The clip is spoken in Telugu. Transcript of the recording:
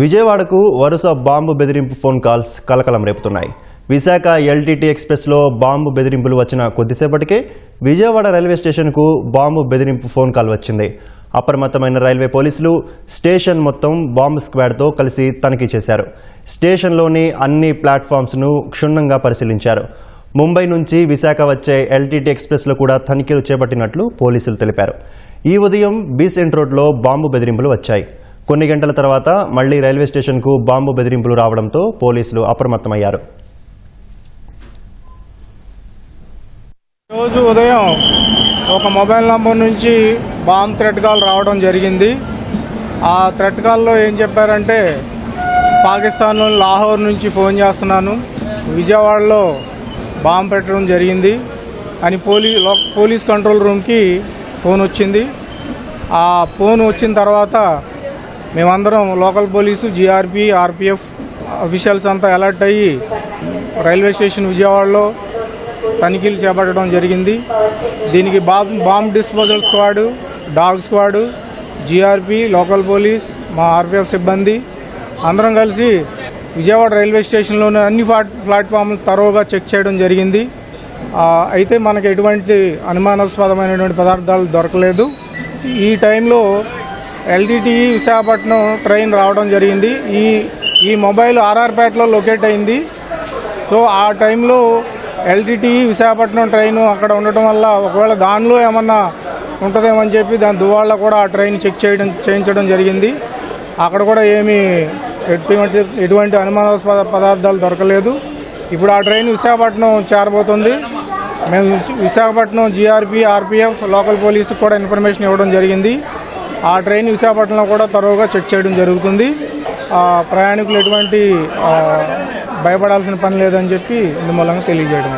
విజయవాడకు వరుస బాంబు బెదిరింపు ఫోన్ కాల్స్ కలకలం రేపుతున్నాయి. విశాఖ ఎల్టీటీ ఎక్స్ప్రెస్లో బాంబు బెదిరింపులు వచ్చిన కొద్దిసేపటికే విజయవాడ రైల్వే స్టేషన్కు బాంబు బెదిరింపు ఫోన్ కాల్ వచ్చింది. అప్రమత్తమైన రైల్వే పోలీసులు స్టేషన్ మొత్తం బాంబు స్క్వాడ్తో కలిసి తనిఖీ చేశారు. స్టేషన్లోని అన్ని ప్లాట్ఫామ్స్ను క్షుణ్ణంగా పరిశీలించారు. ముంబై నుంచి విశాఖ వచ్చే ఎల్టీటీ ఎక్స్ప్రెస్లో కూడా తనిఖీలు చేపట్టినట్లు పోలీసులు తెలిపారు. ఈ ఉదయం బీసెంట్ రోడ్లో బాంబు బెదిరింపులు వచ్చాయి. కొన్ని గంటల తర్వాత మళ్ళీ రైల్వే స్టేషన్కు బాంబు బెదిరింపులు రావడంతో పోలీసులు అప్రమత్తమయ్యారు. రోజు ఉదయం ఒక మొబైల్ నంబర్ నుంచి బాంబ్ థ్రెట్ కాల్ రావడం జరిగింది. ఆ థ్రెట్ కాల్లో ఏం చెప్పారంటే పాకిస్తాన్లో లాహోర్ నుంచి ఫోన్ చేస్తున్నాను. విజయవాడలో బాంబు పెట్టడం జరిగింది అని పోలీ లో- పోలీస్ కంట్రోల్ రూమ్కి ఫోన్ వచ్చింది. ఆ ఫోన్ వచ్చిన తర్వాత మేమందరం local police GRP RPF officials అంతా అలర్ట్ అయ్యి రైల్వే స్టేషన్ విజయవాడలో తనిఖీలు చేపట్టడం జరిగింది. దీనికి bomb bomb disposal squad dog squad GRP local police మా ఆర్పీఎఫ్ సిబ్బంది అందరం కలిసి విజయవాడ రైల్వే స్టేషన్లోని అన్ని ప్లాట్ ప్లాట్ఫామ్లు తరోగా చెక్ చేయడం జరిగింది. అయితే మనకు ఎటువంటి అనుమానాస్పదమైనటువంటి పదార్థాలు దొరకలేదు. ఈ టైంలో ఎల్టీటీ విశాఖపట్నం ట్రైన్ రావడం జరిగింది. ఈ ఈ మొబైల్ ఆర్ఆర్పేటలో లొకేట్ అయింది. సో ఆ టైంలో ఎల్టీటీ విశాఖపట్నం ట్రైన్ అక్కడ ఉండటం వల్ల ఒకవేళ దానిలో ఏమన్నా ఉంటుందేమని చెప్పి దాని దువాళ్ళ కూడా ఆ ట్రైన్ చెక్ చేయడం చేయించడం జరిగింది. అక్కడ కూడా ఏమీ ఎటువంటి ఎటువంటి అనుమానాస్పద పదార్థాలు దొరకలేదు. ఇప్పుడు ఆ ట్రైన్ విశాఖపట్నం చేరబోతుంది. మేము విశాఖపట్నం జీఆర్పీ ఆర్పీఎఫ్ లోకల్ పోలీసుకు కూడా ఇన్ఫర్మేషన్ ఇవ్వడం జరిగింది. ఆ ట్రైన్ విశాఖపట్నంలో కూడా తరువుగా చెక్ చేయడం జరుగుతుంది. ప్రయాణికులు ఎటువంటి భయపడాల్సిన పని లేదని చెప్పి ఇందుమూలంగా తెలియజేయడం